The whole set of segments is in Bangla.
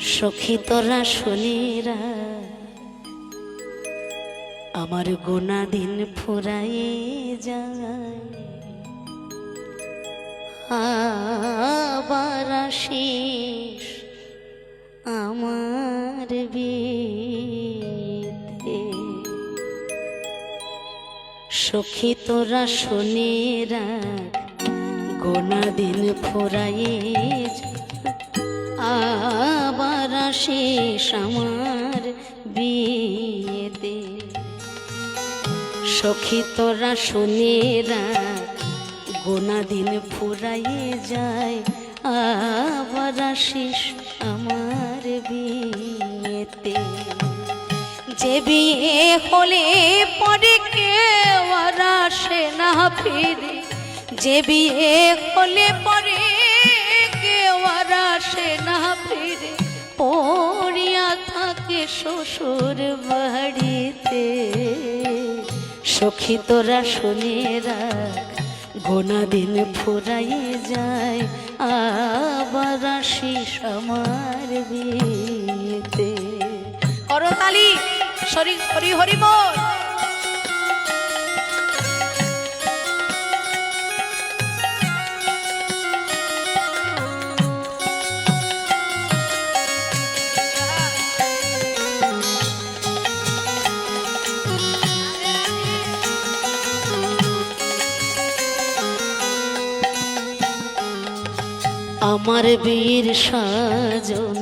সখী তোরা শুনিরা আমার গোনা দিন ফুরায়ে যায়। আবার আসিস আমার বিতে সখী তোরা শুনিরা গোনা দিন ফুরায়ে যায়। আবার আসিস আমার বিয়েতে। সখী তোরা শুনেরা গোনা দিন ফুরাইয়ে যায়। আবার আসিস আমার বিয়েতে। যে বিয়ে হলে পরে কেউ আর আসে না ফিরে। যে বিয়ে হলে পরে কেউ আর আসে না ফিরে। পড়িয়া থাকে শ্বশুর বাড়িতে। সখী তোরা শুনে রাখ গোনা দিন ফুরাই যায়, আবার আসিস আমার বিয়েতে। করতালি হরি হরি হরি বল আমার বীর সাজন,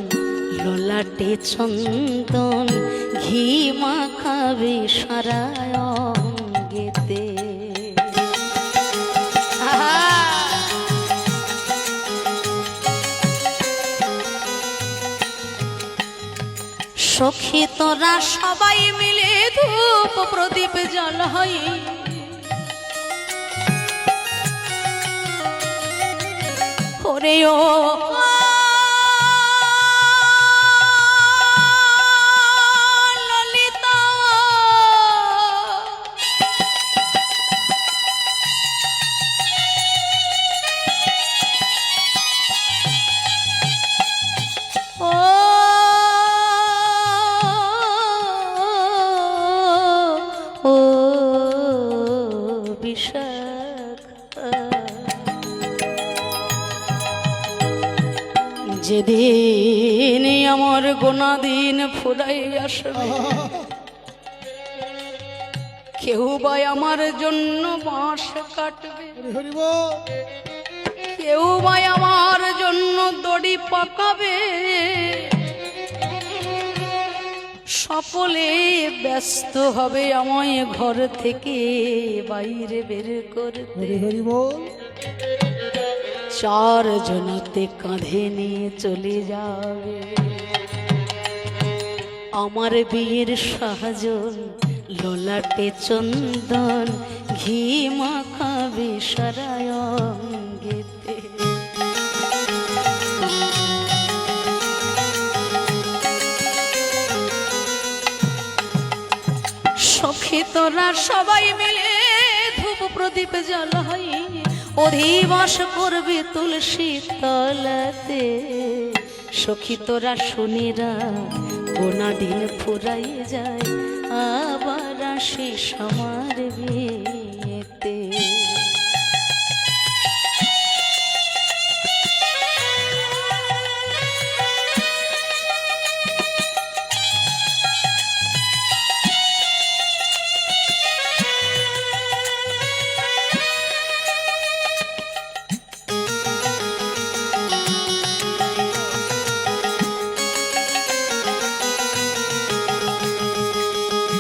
লোলাটে চন্দন, ঘি মাখাবে সারায় অঙ্গেতে সখী তোরা সবাই মিলে ধূপ প্রদীপ জল হয় ওরে ও যেদিন আমার গোনা দিন ফুরাই আসবে কেউ বা আমার জন্য বাঁশ কাটবে কেউ বা আমার জন্য দড়ি পাকাবে। সকলে ব্যস্ত হবে আমায় ঘর থেকে বাইরে বের করতে। হরি হরি বল। চার জনতে কাঁধে নিয়ে চলে যাবে। আমার বিয়ের সাহাজন লোলাটে চন্দন, ঘি মাখাবে সারায় অঙ্গেতে। সখী তোরা সবাই মিলে ধূপ প্রদীপ জ্বালাই অধিবাস করবে তুলসী তলাতে। সখী তোরা শুনিরা কোনা দিন ফুরাই যায় আবার আসি আমার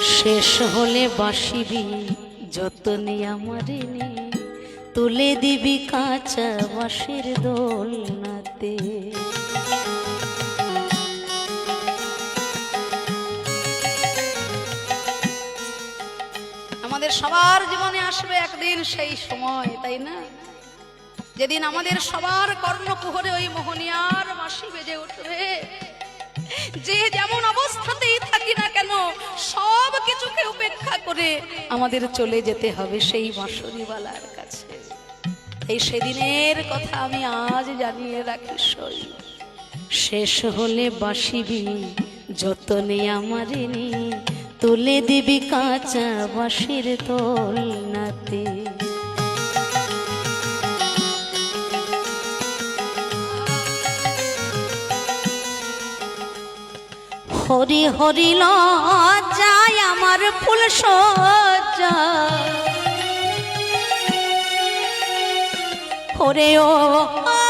শেষ হলে বাসিবি যতনে আমারে তুলে দিবি কাঁচা বাঁশের দোলনাতে। আমাদের সবার জীবনে আসবে একদিন সেই সময়, তাই না? যেদিন আমাদের সবার কর্ণকুহরে ওই মোহনিয়ার বাঁশি বেজে উঠবে। যে যেমন করে আমাদের চলে যেতে হবে সেই বাঁশরিওয়ালার কাছে? এই সেদিনের কথা আমি আজ জানিয়ে রাখি সই। শেষ হলে বাসিবি যতনে আমার তুলে দিবি কাঁচা বাঁশির তোল নাতে। হরি হরি লজ্জায় ফুল সজ্জা ওরে ও